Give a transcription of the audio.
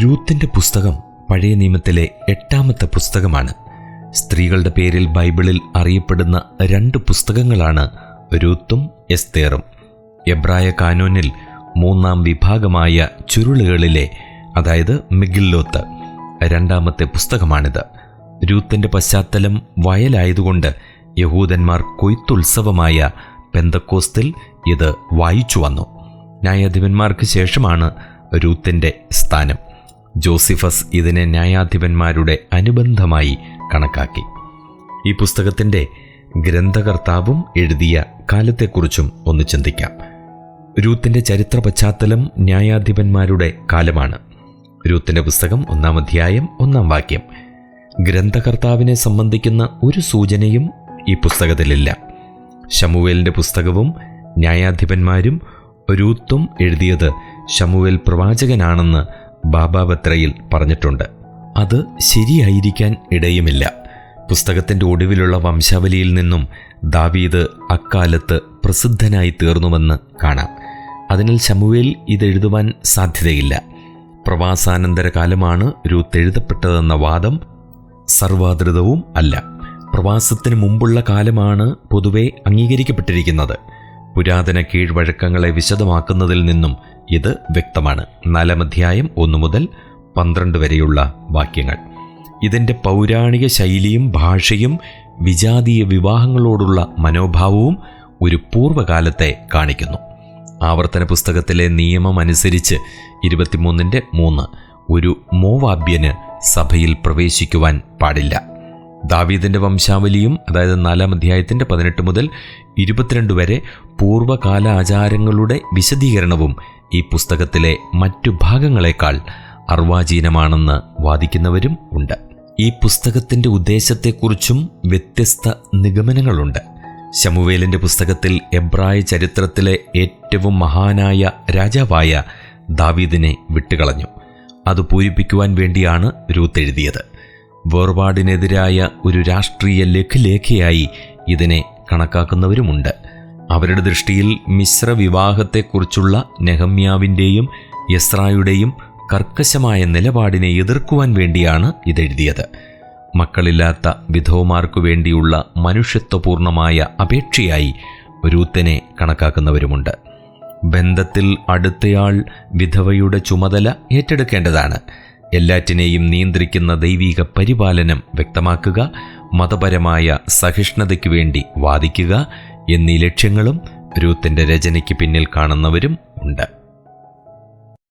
രൂത്തിന്റെ പുസ്തകം പഴയ നിയമത്തിലെ എട്ടാമത്തെ പുസ്തകമാണ്. സ്ത്രീകളുടെ പേരിൽ ബൈബിളിൽ അറിയപ്പെടുന്ന രണ്ട് പുസ്തകങ്ങളാണ് രൂത്തും എസ്തേറും. എബ്രായ കാനോനിൽ മൂന്നാം വിഭാഗമായ ചുരുളുകളിലെ അതായത് മിഗില്ലോത്ത് രണ്ടാമത്തെ പുസ്തകമാണിത്. രൂത്തിന്റെ പശ്ചാത്തലം വയലായതുകൊണ്ട് യഹൂദന്മാർ കൊയ്ത്തുത്സവമായ പെന്തക്കോസ്തിൽ ഇത് വായിച്ചു വന്നു ന്യായാധിപന്മാർക്ക് ശേഷമാണ് രൂത്തിന്റെ സ്ഥാനം. ജോസിഫസ് ഇതിനെ ന്യായാധിപന്മാരുടെ അനുബന്ധമായി കണക്കാക്കി. ഈ പുസ്തകത്തിന്റെ ഗ്രന്ഥകർത്താവും എഴുതിയ കാലത്തെക്കുറിച്ചും ഒന്ന് ചിന്തിക്കാം. രൂത്തിന്റെ ചരിത്ര പശ്ചാത്തലം ന്യായാധിപന്മാരുടെ കാലമാണ്. രൂത്തിന്റെ പുസ്തകം ഒന്നാം അധ്യായം ഒന്നാം വാക്യം. ഗ്രന്ഥകർത്താവിനെ സംബന്ധിക്കുന്ന ഒരു സൂചനയും ഈ പുസ്തകത്തിലില്ല. ഷമുവേലിന്റെ പുസ്തകവും ന്യായാധിപന്മാരും രൂത്തും എഴുതിയത് ഷമുവേൽ പ്രവാചകനാണെന്ന് ബാബാബത്രയിൽ പറഞ്ഞിട്ടുണ്ട്. അത് ശരിയായിരിക്കാൻ ഇടയുമില്ല. പുസ്തകത്തിന്റെ ഒടുവിലുള്ള വംശാവലിയിൽ നിന്നും ദാവീദ് അക്കാലത്ത് പ്രസിദ്ധനായി തീർന്നുവെന്ന് കാണാം. അതിനാൽ ശമുവേൽ ഇതെഴുതുവാൻ സാധ്യതയില്ല. പ്രവാസാനന്തര കാലമാണ് രൂത്ത് എഴുതപ്പെട്ടതെന്ന വാദം സർവാദൃതവും അല്ല. പ്രവാസത്തിന് മുമ്പുള്ള കാലമാണ് പൊതുവെ അംഗീകരിക്കപ്പെട്ടിരിക്കുന്നത്. പുരാതന കീഴ്വഴക്കങ്ങളെ വിശദമാക്കുന്നതിൽ നിന്നും ഇത് വ്യക്തമാണ്. നാലാം അധ്യായം ഒന്നു മുതൽ പന്ത്രണ്ട് വരെയുള്ള വാക്യങ്ങൾ. ഇതിന്റെ പൗരാണിക ശൈലിയും ഭാഷയും വിജാതീയ വിവാഹങ്ങളോടുള്ള മനോഭാവവും ഒരു പൂർവകാലത്തെ കാണിക്കുന്നു. ആവർത്തന പുസ്തകത്തിലെ നിയമം അനുസരിച്ച് ഇരുപത്തിമൂന്നിന്റെ മൂന്ന് ഒരു മോവാബ്യന് സഭയിൽ പ്രവേശിക്കുവാൻ പാടില്ല. ദാവീദിന്റെ വംശാവലിയും അതായത് നാലാം അധ്യായത്തിന്റെ പതിനെട്ട് മുതൽ ഇരുപത്തിരണ്ട് വരെ പൂർവകാല ആചാരങ്ങളുടെ വിശദീകരണവും ഈ പുസ്തകത്തിലെ മറ്റു ഭാഗങ്ങളെക്കാൾ അർവാചീനമാണെന്ന് വാദിക്കുന്നവരും ഉണ്ട്. ഈ പുസ്തകത്തിന്റെ ഉദ്ദേശത്തെക്കുറിച്ചും വ്യത്യസ്ത നിഗമനങ്ങളുണ്ട്. ശമുവേലിന്റെ പുസ്തകത്തിൽ എബ്രായ ചരിത്രത്തിലെ ഏറ്റവും മഹാനായ രാജാവായ ദാവീദിനെ വിട്ടുകളഞ്ഞു. അത് പൂരിപ്പിക്കുവാൻ വേണ്ടിയാണ് രൂത്ത് എഴുതിയത്. വേർപാടിനെതിരായ ഒരു രാഷ്ട്രീയ ലഘുലേഖയായി ഇതിനെ കണക്കാക്കുന്നവരുമുണ്ട്. അവരുടെ ദൃഷ്ടിയിൽ മിശ്ര വിവാഹത്തെക്കുറിച്ചുള്ള നെഹമ്യാവിന്റെയും യസ്രായുടെയും കർക്കശമായ നിലപാടിനെ എതിർക്കുവാൻ വേണ്ടിയാണ് ഇതെഴുതിയത്. മക്കളില്ലാത്ത വിധവമാർക്കു വേണ്ടിയുള്ള മനുഷ്യത്വപൂർണമായ അപേക്ഷയായി രൂത്തിനെ കണക്കാക്കുന്നവരുമുണ്ട്. ബന്ധത്തിൽ അടുത്തയാൾ വിധവയുടെ ചുമതല ഏറ്റെടുക്കേണ്ടതാണ്. എല്ലാറ്റിനെയും നിയന്ത്രിക്കുന്ന ദൈവിക പരിപാലനം വ്യക്തമാക്കുക മതപരമായ സഹിഷ്ണുതയ്ക്ക് വേണ്ടി വാദിക്കുക എന്നീ ലക്ഷ്യങ്ങളും രൂത്തിന്റെ രചനയ്ക്ക് പിന്നിൽ കാണുന്നവരും ഉണ്ട്.